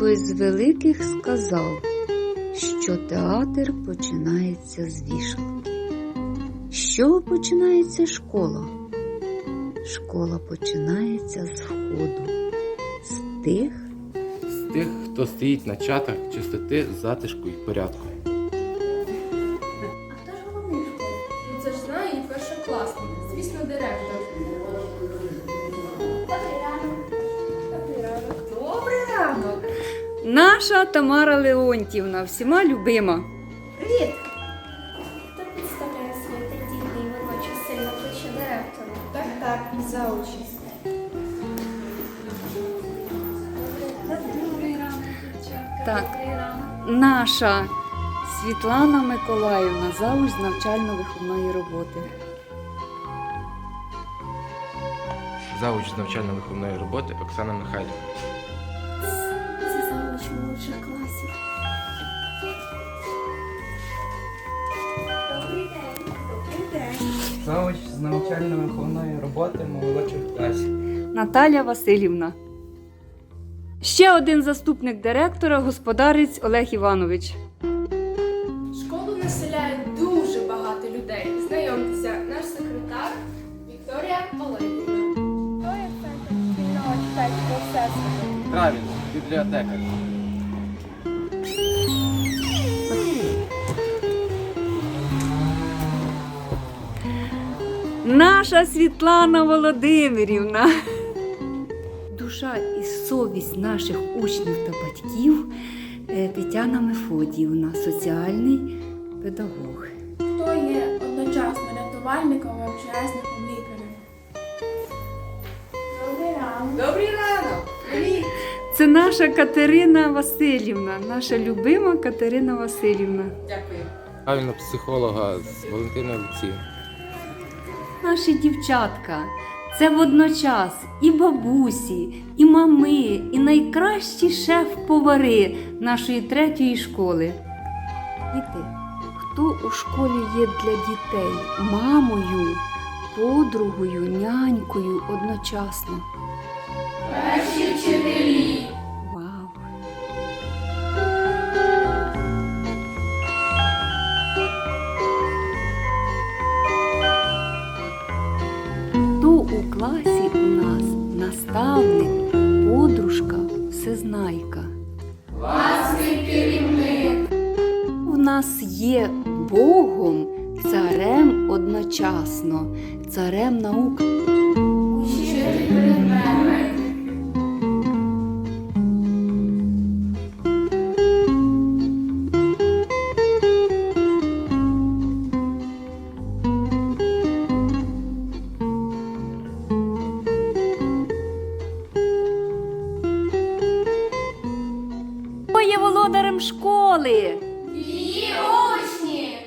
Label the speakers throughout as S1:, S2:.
S1: великих сказав, що театр починається з вішалки. З чого починається школа? Школа починається з входу, з тих,
S2: З тих, хто стоїть на чатах чистоти, затишку і порядку.
S3: А хто ж головний в школі?
S4: Ну це ж знає і першокласник, звісно, директор.
S3: Добрий ранок.
S1: Наша Тамара Леонтівна, всіма любима.
S3: Привіт. Хто підставляє свій тендітний водночас сильно плече директору?
S4: Так, так, за очі.
S3: Добрий ранок, дівчатка.
S1: Так.
S3: Ранок.
S1: Наша Світлана Миколаївна, завуч з навчально-виховної роботи.
S2: Завуч з навчально-виховної роботи Оксана Михайлівна.
S3: Завуч
S5: з навчально-виховної роботи молодших класів.
S1: Наталя Васильівна. Ще один заступник директора, господарець Олег Іванович.
S4: Школу населяє дуже багато людей. Знайомтеся, наш секретар Вікторія Олегівна.
S3: Хто є центр спільного читацького всесвіту?
S2: Правильно, бібліотекар.
S1: Наша Світлана Володимирівна. Душа і совість наших учнів та батьків е, Тетяна Мефодіївна, соціальний педагог.
S6: Хто є одночасно рятувальником і учасником лікарем?
S3: Добрий ранок.
S4: Добрий ранок!
S1: Це наша Катерина Васильівна, наша любима Катерина Васильівна.
S4: Дякую.
S2: Правильно, психолога з Валентина Олексіївна.
S1: Наші дівчатка. Це водночас і бабусі, і мами, і найкращі шеф-повари нашої третьої школи. Діти, хто у школі є для дітей мамою, подругою, нянькою одночасно?
S4: Перші вчителі.
S1: У класі у нас наставник, подружка, всезнайка?
S4: Класний керівник.
S1: У нас є Богом, царем одночасно, царем наук. Є володарем школи?
S4: Її учні.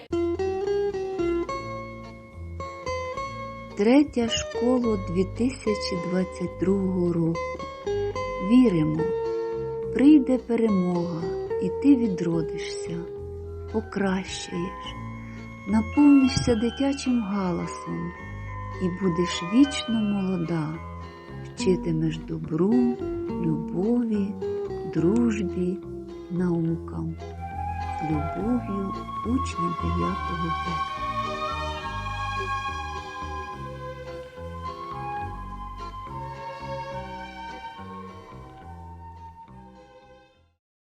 S1: Третя школа 2022 року. Віримо, прийде перемога, і ти відродишся, покращаєш, наповнишся дитячим галасом і будеш вічно молода, вчитимеш добру, любові, дружбі, наукам. Любов'ю учні 9 Б.